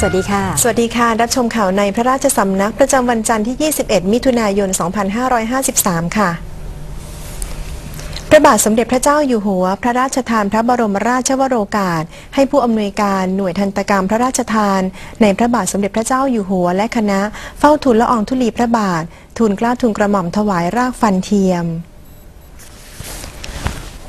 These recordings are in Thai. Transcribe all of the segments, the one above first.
สวัสดีค่ะ สวัสดีค่ะ รับชมข่าวในพระราชสำนักประจำวันจันทร์ที่ 21 มิถุนายน 2553 ค่ะ พระบาทสมเด็จพระเจ้าอยู่หัว พระราชทานพระบรมราชวโรกาส ให้ผู้อำนวยการหน่วยทันตกรรมพระราชทาน ในพระบาทสมเด็จพระเจ้าอยู่หัว และคณะเฝ้าทูลละอองธุลีพระบาท ทูลกล้าทูลกระหม่อมถวายรากฟันเทียม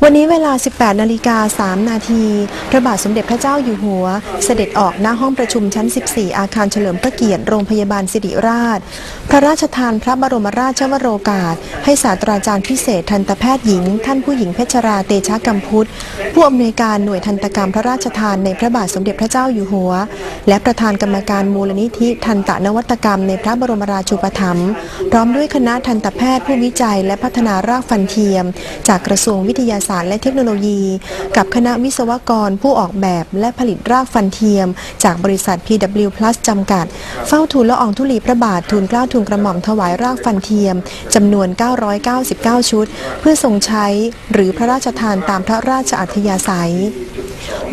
วันนี้เวลา 18 นาฬิกา 3 นาที พระบาทสมเด็จพระเจ้าอยู่หัว เสด็จออกหน้าห้องประชุมชั้น 14 อาคารเฉลิมพระเกียรติ โรงพยาบาลสิริราช พระราชทานพระบรมราชวโรกาส ให้ศาสตราจารย์พิเศษทันตแพทย์หญิง ท่านผู้หญิงเพชรรา เตชะกัมพุทธ ผู้อำนวยการหน่วยทันตกรรมพระราชทานในพระบาทสมเด็จพระเจ้าอยู่หัว และประธานกรรมการมูลนิธิทันตนวัตกรรมในพระบรมราชูปถัมภ์ พร้อมด้วยคณะทันตแพทย์ผู้วิจัย และพัฒนารากฟันเทียม จากกระทรวงวิทยาศาสตร์และเทคโนโลยี กับคณะวิศวกรผู้ออกแบบและผลิตรากฟันเทียม จากบริษัท PW Plus จำกัด เฝ้าทูลละอองธุลีพระบาททูลเกล้าทูลกระหม่อมถวายรากฟันเทียมจำนวน 999 ชุด เพื่อทรงใช้หรือพระราชทานตามพระราชอัธยาศัย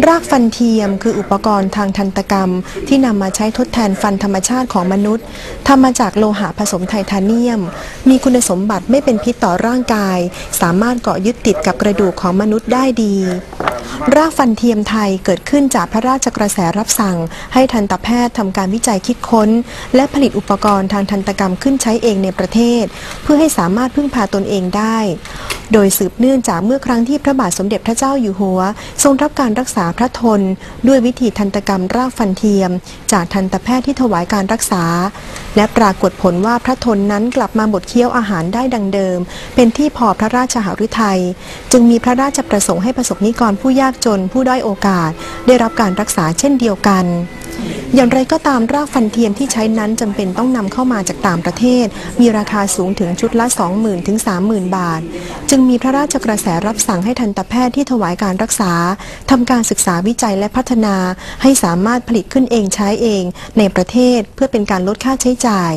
รากฟันเทียมคืออุปกรณ์ทางทันตกรรม ที่นำมาใช้ทดแทนฟันธรรมชาติของมนุษย์ทำมาจากโลหะผสมไทเทเนียม มีคุณสมบัติไม่เป็นพิษต่อร่างกาย สามารถเกาะยึดติดกับกระดูกของมนุษย์ได้ดี รากฟันเทียมไทยเกิดขึ้นจากพระราชกระแสรับสั่ง ให้ทันตแพทย์ทำการวิจัยคิดค้น และผลิตอุปกรณ์ทางทันตกรรมขึ้นใช้เองในประเทศ เพื่อให้สามารถพึ่งพาตนเองได้ โดยสืบเนื่องจากเมื่อครั้งที่พระบาทสมเด็จพระเจ้าอยู่หัว ทรงรับการรักษาพระทน ด้วยวิธีทันตกรรมรากฟันเทียม จากทันตแพทย์ที่ถวายการรักษา และปรากฏผลว่าพระทนนั้นกลับมาบดเคี้ยวอาหารได้ดังเดิม เป็นที่พอพระราชหฤทัยจึงมีพระราชประสงค์ให้ประสบนิกรผู้ยากจนผู้ด้อยโอกาส ได้รับการรักษาเช่นเดียวกัน อย่างไรก็ตามรากฟันเทียมที่ใช้นั้นจำเป็นต้องนำเข้ามาจากต่างประเทศ มีราคาสูงถึงชุดละ 20,000 ถึง 30,000 บาท จึงมีพระราชกระแสรับสั่งให้ทันตแพทย์ที่ถวายการรักษาทำการศึกษาวิจัยและพัฒนาให้สามารถผลิตขึ้นเองใช้เองในประเทศเพื่อเป็นการลดค่าใช้จ่าย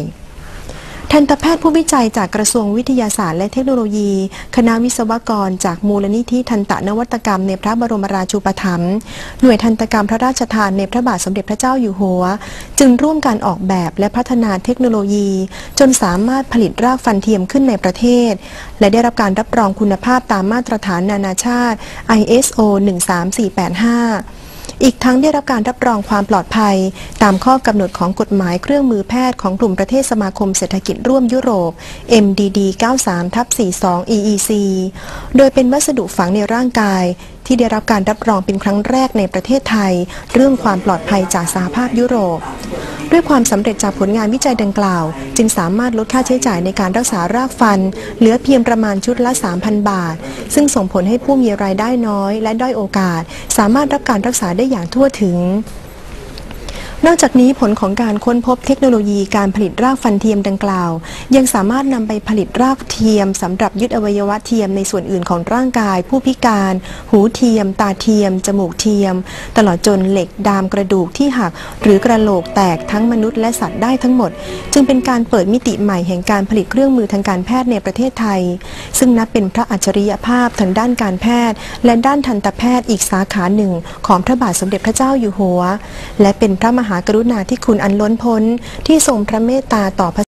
ทันตแพทย์ผู้วิจัยจากกระทรวงวิทยาศาสตร์และเทคโนโลยี คณะวิศวกร จากมูลนิธิทันตนวัตกรรมในพระบรมราชูปถัมภ์หน่วยทันตกรรมพระราชทานในพระบาทสมเด็จพระเจ้าอยู่หัว จึงร่วมการออกแบบและพัฒนาเทคโนโลยี จนสามารถผลิตรากฟันเทียมขึ้นในประเทศ และได้รับการรับรองคุณภาพตามมาตรฐานนานาชาติ ISO 13485 อีกทั้งได้รับการรับรองความปลอดภัย ตามข้อกำหนดของกฎหมายเครื่องมือแพทย์ของกลุ่มประเทศสมาคมเศรษฐกิจร่วมยุโรป MDD 93ทับ42 EEC โดยเป็นวัสดุฝังในร่างกาย ที่ได้รับการรับรองเป็นครั้งแรกในประเทศไทย เรื่องความปลอดภัยจากสหภาพยุโรป ด้วยความสำเร็จจากผลงานวิจัยดังกล่าว จึงสามารถลดค่าใช้จ่ายในการรักษารากฟัน เหลือเพียงประมาณชุดละ 3,000 บาท ซึ่งส่งผลให้ผู้มีรายได้น้อย และด้อยโอกาส สามารถรับการรักษาได้อย่างทั่วถึง นอกจากนี้ผลของการค้นพบเทคโนโลยีการผลิตรากฟันเทียมดังกล่าว ยังสามารถนำไปผลิตรากเทียมสำหรับยึดอวัยวะเทียมในส่วนอื่นของร่างกาย ผู้พิการ หูเทียม ตาเทียม จมูกเทียม ตลอดจนเหล็กดามกระดูกที่หัก หรือกระโหลกแตกทั้งมนุษย์และสัตว์ได้ทั้งหมด จึงเป็นการเปิดมิติใหม่แห่งการผลิตเครื่องมือทางการแพทย์ในประเทศไทย ซึ่งนับเป็นพระอัจฉริยภาพทางด้านการแพทย์ และด้านทันตแพทย์อีกสาขาหนึ่ง ของพระบาทสมเด็จพระเจ้าอยู่หัว และเป็นพระมหหากรุณาธิคุณอันล้นพ้นที่ทรงพระเมตตาต่อพระ